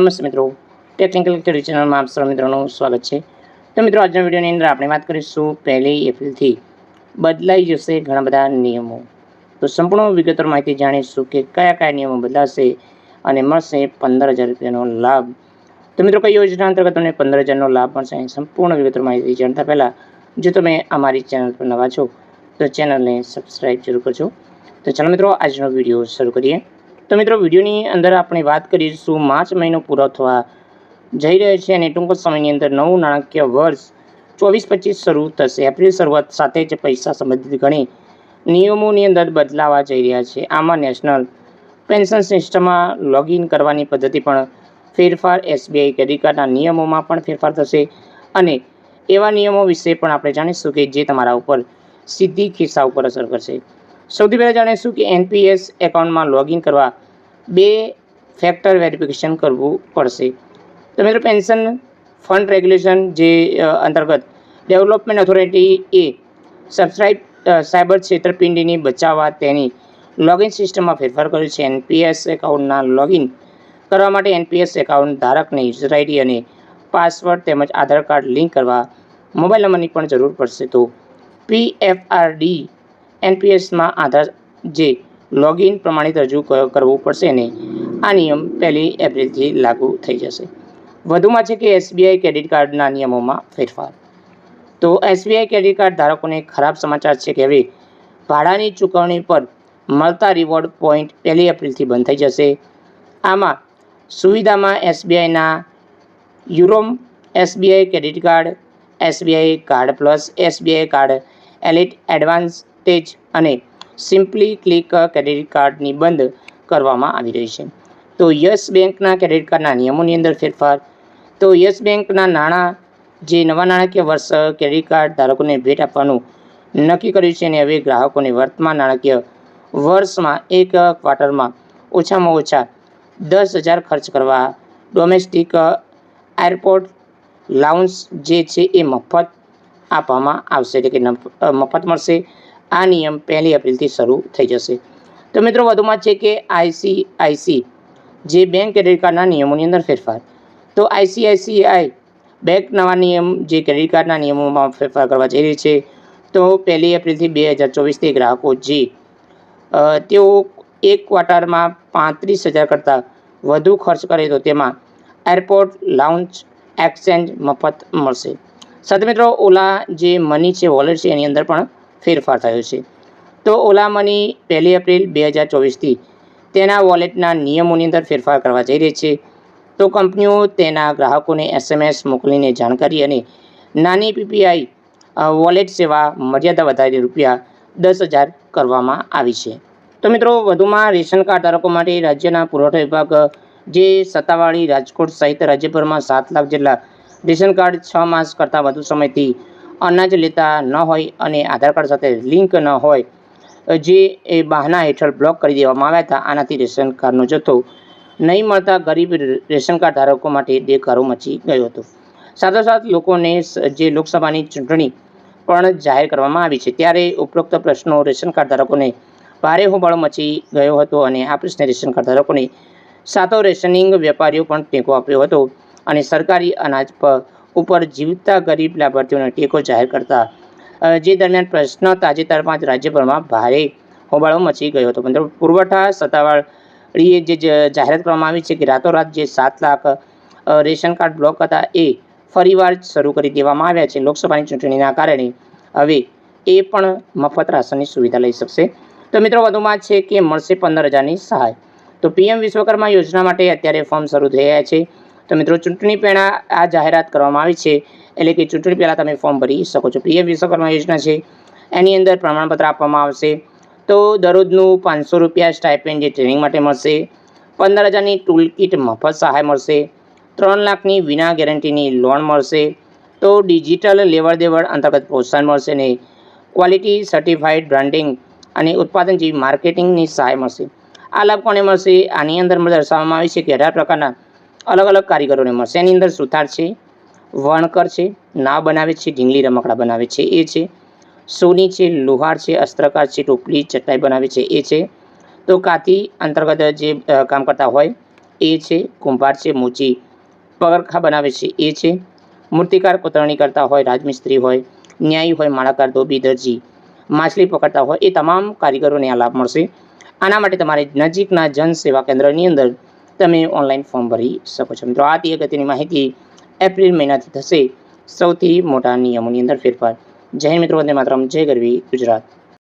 નમસ્તે મિત્રો. Technical theory ચેનલમાં આપ સર્વ મિત્રોનું સ્વાગત છે. તો મિત્રો, આજના વિડીયોની અંદર આપણે વાત કરીશું પહેલી એપ્રિલથી. બદલાઈ જશે ઘણા બધા નિયમો. તો સંપૂર્ણ વિગતવાર માહિતી જાણીશું કે કયા કયા નિયમો બદલાશે અને મળશે પંદર હજાર રૂપિયાનો લાભ. તો મિત્રો, કઈ યોજના અંતર્ગત તમને પંદર હજારનો લાભ મળશે સંપૂર્ણ વિગતવાર માહિતી જાણતા પહેલાં, જો તમે અમારી ચેનલ પર નવા છો, તો ચેનલને સબસ્ક્રાઈબ જરૂર કરજો. તો ચાલો મિત્રો, આજનો વીડિયો શરૂ કરીએ. તો મિત્રો, વિડીયોની અંદર આપણે વાત કરીશું માર્ચ મહિનો પૂરો થવા જઈ રહ્યો છે અને ટૂંક સમયની અંદર નવું નાણાકીય વર્ષ ચોવીસ પચીસ શરૂ થશે. એપ્રિલ શરૂઆત સાથે જ પૈસા સંબંધિત ઘણી નિયમોની અંદર બદલાવા જઈ રહ્યા છે. આમાં નેશનલ પેન્શન સિસ્ટમમાં લોગિન કરવાની પદ્ધતિ પણ ફેરફાર, એસબીઆઈ ક્રેડિટ કાર્ડના નિયમોમાં પણ ફેરફાર થશે અને એવા નિયમો વિશે પણ આપણે જાણીશું કે જે તમારા ઉપર સીધી ખિસ્સા ઉપર અસર કરશે. સૌથી પહેલાં જાણીશું કે એનપીએસ એકાઉન્ટમાં લોગિન કરવા બે ફેક્ટર વેરિફિકેશન કરવું પડશે. તો મિત્રો પેન્શન ફંડ રેગ્યુલેશન જે અંતર્ગત ડેવલપમેન્ટ ઓથોરિટી એ સબસ્ક્રાઇબ સાયબર છેતરપિંડીની બચાવવા તેની લોગિન સિસ્ટમમાં ફેરફાર કર્યો છે. એનપીએસ એકાઉન્ટના લોગિન કરવા માટે એનપીએસ એકાઉન્ટ ધારકને યુઝર આઈડી અને પાસવર્ડ તેમજ આધાર કાર્ડ લિંક કરવા મોબાઈલ નંબરની પણ જરૂર પડશે. તો પીએફઆરડી એનપીએસમાં આધાર જે લોગિન પ્રમાણિત રજૂ કરવું પડશે ને, આ નિયમ પહેલી એપ્રિલથી લાગુ થઈ જશે. વધુમાં છે કે એસબીઆઈ ક્રેડિટ કાર્ડના નિયમોમાં ફેરફાર. તો એસબીઆઈ ક્રેડિટ કાર્ડ ધારકોને ખરાબ સમાચાર છે કે હવે ભાડાની ચૂકવણી પર મળતા રિવોર્ડ પોઈન્ટ પહેલી એપ્રિલથી બંધ થઈ જશે. આમાં સુવિધામાં એસબીઆઈના યુરોમ, SBI credit card, SBI card plus, SBI card, elite advantage અને સિમ્પલી ક્લિક ક્રેડિટ કાર્ડની બંધ કરવામાં આવી રહી છે. તો યસ બેંકના ક્રેડિટ કાર્ડના નિયમોની અંદર ફેરફાર. તો યસ બેંકના નાણાં, જે નવા નાણાકીય વર્ષ ક્રેડિટ કાર્ડ ધારકોને ભેટ આપવાનું નક્કી કર્યું છે અને હવે ગ્રાહકોને વર્તમાન નાણાકીય વર્ષમાં એક ક્વાર્ટરમાં ઓછામાં ઓછા દસ હજાર ખર્ચ કરવા, ડોમેસ્ટિક એરપોર્ટ લાઉન્સ જે છે એ મફત આપવામાં આવશે એટલે કે મફત મળશે. આ નિયમ પહેલી એપ્રિલથી શરૂ થઈ જશે. તો મિત્રો, વધુમાં છે કે આઈસીઆઈસી જે બેંક ક્રેડિટ કાર્ડના નિયમોની અંદર ફેરફાર. તો આઈસીઆઈસીઆઈ બેંક નવા નિયમ, જે ક્રેડિટ કાર્ડના નિયમોમાં ફેરફાર કરવા જઈ રહી છે. તો પહેલી એપ્રિલથી બે હજાર ચોવીસથી ગ્રાહકો જે તેઓ એક ક્વાર્ટરમાં પાંત્રીસ હજાર કરતાં વધુ ખર્ચ કરે તો તેમાં એરપોર્ટ, લાઉન્જ, એક્સચેન્જ મફત મળશે. સાથે મિત્રો, ઓલા જે મની છે, વોલેટ છે, એની અંદર પણ ફેરફાર થયો છે. તો ઓલા મની પહેલી એપ્રિલ બે હજાર ચોવીસથી તેના વોલેટના નિયમોની અંદર ફેરફાર કરવા જઈ રહી છે. તો કંપનીઓ તેના ગ્રાહકોને એસએમએસ મોકલીને જાણકારી અને નાની પીપીઆઈ વોલેટ સેવા મર્યાદા વધારી રૂપિયા દસ હજાર કરવામાં આવી છે. તો મિત્રો, વધુમાં રેશન કાર્ડ ધારકો માટે રાજ્યના પુરવઠા વિભાગ, જે સત્તાવાળી રાજકોટ સહિત રાજ્યભરમાં સાત લાખ જેટલા રેશન કાર્ડ છ માસ કરતાં વધુ સમયથી અનાજ લેતા ન હોય અને આધાર કાર્ડ સાથે લિંક ન હોય જે એ બહાના હેઠળ બ્લોક કરી દેવામાં આવ્યા હતા, આનાથી રેશન કાર્ડનો જથ્થો નહીં મળતા ગરીબ રેશન કાર્ડ ધારકો માટે દેખારો મચી ગયો હતો. સાથોસાથ લોકોને જે લોકસભાની ચૂંટણી પણ જાહેર કરવામાં આવી છે, ત્યારે ઉપરોક્ત પ્રશ્નો રેશન કાર્ડ ધારકોને ભારે હોબાળો મચી ગયો હતો અને આ પ્રશ્ને રેશન કાર્ડ ધારકોને સાતો રેશનિંગ વેપારીઓ પણ ટેકો આપ્યો હતો અને સરકારી અનાજ પર ઉપર જીવતા ગરીબ લાભાર્થીઓને ટેકો જાહેર કરતા જે દરમિયાન પ્રશ્ન તાજેતરમાં જ રાજ્યભરમાં ભારે હોબાળો મચી ગયો હતો. મતલબ પુરવઠા સત્તાવાળીએ જે જાહેરાત કરવામાં આવી છે કે રાતોરાત જે સાત લાખ રેશન કાર્ડ બ્લોક હતા એ ફરીવાર શરૂ કરી દેવામાં આવ્યા છે. લોકસભાની ચૂંટણીના કારણે હવે એ પણ મફત રાશનની સુવિધા લઈ શકશે. તો મિત્રો વધુમાં છે કે મળશે પંદર હજારની સહાય. તો પીએમ વિશ્વકર્મા યોજના માટે અત્યારે ફોર્મ શરૂ થઈ રહ્યા છે. તો મિત્રો, ચૂંટણી પહેલાં આ જાહેરાત કરવામાં આવી છે, એટલે કે ચૂંટણી પહેલાં તમે ફોર્મ ભરી શકો છો. પીએમ વિશ્વકર્મા યોજના છે, એની અંદર પ્રમાણપત્ર આપવામાં આવશે. તો દરરોજનું પાંચસો રૂપિયા સ્ટાઇપેન્ડ જે ટ્રેનિંગ માટે મળશે, પંદર હજારની ટૂલ કિટ મફત સહાય મળશે, ત્રણ લાખની વિના ગેરંટીની લોન મળશે, તો ડિજિટલ લેવડ દેવડ અંતર્ગત પ્રોત્સાહન મળશે ને ક્વોલિટી સર્ટિફાઈડ બ્રાન્ડિંગ અને ઉત્પાદન જેવી માર્કેટિંગની સહાય મળશે. આ લાભ કોને મળશે? આની અંદર દર્શાવવામાં આવી છે કે અઢાર પ્રકારના અલગ અલગ કારીગરોને મળશે. એની અંદર સુથાર છે, વણકર છે નાવ બનાવે છે, ઢીંગલી રમકડા બનાવે છે, એ છે. સોની છે, લુહાર છે, અસ્ત્રકાર છે, ટોપલી, ચટાઈ બનાવે છે, એ છે. તો કાતી અંતર્ગત જે કામ કરતા હોય, એ છે, કુંભાર છે, મોચી, પગરખા બનાવે છે, એ છે. મૂર્તિકાર કોતરણી કરતા હોય, રાજમિસ્ત્રી હોય, ન્યાયી હોય, માળાકાર, ધોબી, દરજી, માછલી પકડતા હોય, એ તમામ કારીગરોને આ લાભ મળશે. આના માટે તમારે નજીકના જન સેવા કેન્દ્રની અંદર તમે ઓનલાઈન ફોર્મ ભરી શકો છો. મિત્રો, આ અગત્યની માહિતી એપ્રિલ મહિનાથી થશે સૌથી મોટા નિયમોની અંદર ફેરફાર. જય મિત્રો, વંદે માતરમ. જય ગરવી ગુજરાત.